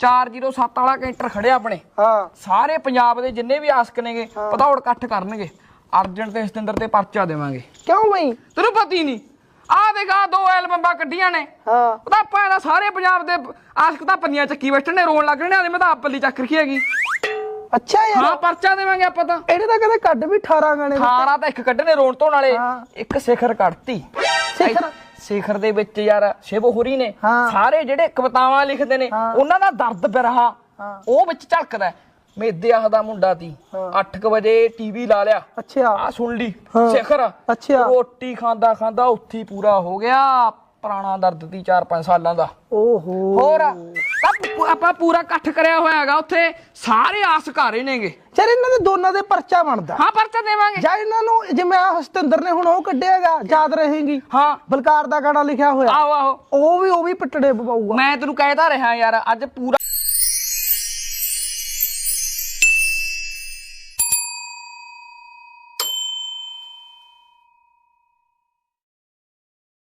407 ਵਾਲਾ ਕੈਂਟਰ ਖੜਿਆ ਆਪਣੇ। ਹਾਂ। ਸਾਰੇ ਪੰਜਾਬ ਦੇ ਜਿੰਨੇ ਵੀ ਆਸਕ ਨੇਗੇ ਪਧੌੜ ਇਕੱਠ ਕਰਨਗੇ। ਅਰਜਨ ਤੇ ਸਤਿੰਦਰ ਤੇ ਪਰਚਾ ਦੇਵਾਂਗੇ। ਕਿਉਂ ਬਈ? ਤੈਨੂੰ ਪਤਾ ਹੀ ਨਹੀਂ ਆ ਦੇਗਾ ਦੋ ਐਲਬਮਾਂ ਕੱਢੀਆਂ ਨੇ। ਹਾਂ। ਆਪਾਂ ਇਹਦਾ ਸਾਰੇ ਪੰਜਾਬ ਦੇ ਆਸਕ ਤਾਂ ਪੰਨੀਆਂ ਚੱਕੀ ਬੈਠੇ ਨੇ ਰੋਣ ਲੱਗ ਰਹੇ ਨੇ ਆਦੇ ਮੈਂ ਤਾਂ ਆਪ ਪੱਲੀ ਚੱਕ ਰੱਖੀ ਹੈਗੀ। ਅੱਛਾ ਯਾਰ। ਹਾਂ ਪਰਚਾ ਦੇਵਾਂਗੇ ਆਪਾਂ ਤਾਂ। ਇਹਨੇ ਤਾਂ ਕਦੇ ਕੱਢ ਵੀ 18 ਗਾਣੇ ਦਿੱਤੇ। ਖਾਣਾ ਤਾਂ ਇੱਕ ਕੱਢਨੇ ਰੋਣ ਧੋਣ ਵਾਲੇ। ਇੱਕ ਸਿਖਰ ਕੱਢਤੀ। ਸਿਖਰ? ਸਿਖਰ ਦੇ ਵਿੱਚ ਯਾਰ ਸ਼ਿਵ ਹੋਰੀ ਨੇ ਹਾਂ। ਸਾਰੇ ਜਿਹੜੇ ਕਵਿਤਾਵਾਂ ਲਿਖਦੇ ਨੇ ਹਾਂ। ਉਹਨਾਂ ਦਾ ਦਰਦ ਬਿਰਹਾ ਹਾਂ। ਉਹ ਵਿੱਚ ਝਲਕਦਾ ਹੈ। ਮੇਦਿਆਹ ਦਾ ਮੁੰਡਾ ਤੀ 8 ਵਜੇ ਟੀਵੀ ਲਾ ਲਿਆ ਅੱਛਾ ਆ ਸੁਣ ਲਈ ਹਾਂ। ਸਿਖਰ ਅੱਛਾ। ਰੋਟੀ ਖਾਂਦਾ ਖਾਂਦਾ ਉੱਥੀ ਪੂਰਾ ਹੋ ਗਿਆ ਪੁਰਾਣਾ ਦਰਦ ਤੀ 4-5 ਸਾਲਾਂ ਦਾ। ਓਹੋ। ਹੋਰ ਤਾਂ ਆਪਾਂ ਪੂਰਾ ਇਕੱਠ ਕਰਿਆ ਹੋਇਆ ਹੈਗਾ ਉੱਥੇ ਸਾਰੇ ਆਸ ਘਾਰੇ ਨੇਗੇ। ਚਲ ਇਹਨਾਂ ਦੇ ਦੋਨਾਂ ਦੇ ਪਰਚਾ ਬਣਦਾ। ਹਾਂ ਪਰਚਾ ਦੇਵਾਂਗੇ। ਜਾਂ ਇਹਨਾਂ ਨੂੰ ਜਿਵੇਂ ਆਹ ਸਤਿੰਦਰ ਨੇ ਹੁਣ ਉਹ ਕੱਢਿਆਗਾ ਯਾਦ ਰਹੇਗੀ। ਹਾਂ। ਬਲਕਾਰ ਦਾ ਗਾਣਾ ਲਿਖਿਆ ਹੋਇਆ। ਆਹੋ ਆਹੋ। ਉਹ ਵੀ ਉਹ ਵੀ ਪਟੜੇ ਪਵਾਊਗਾ। ਮੈਂ ਤੈਨੂੰ ਕਹਿਦਾ ਰਿਹਾ ਯਾਰ ਅੱਜ ਪੂਰਾ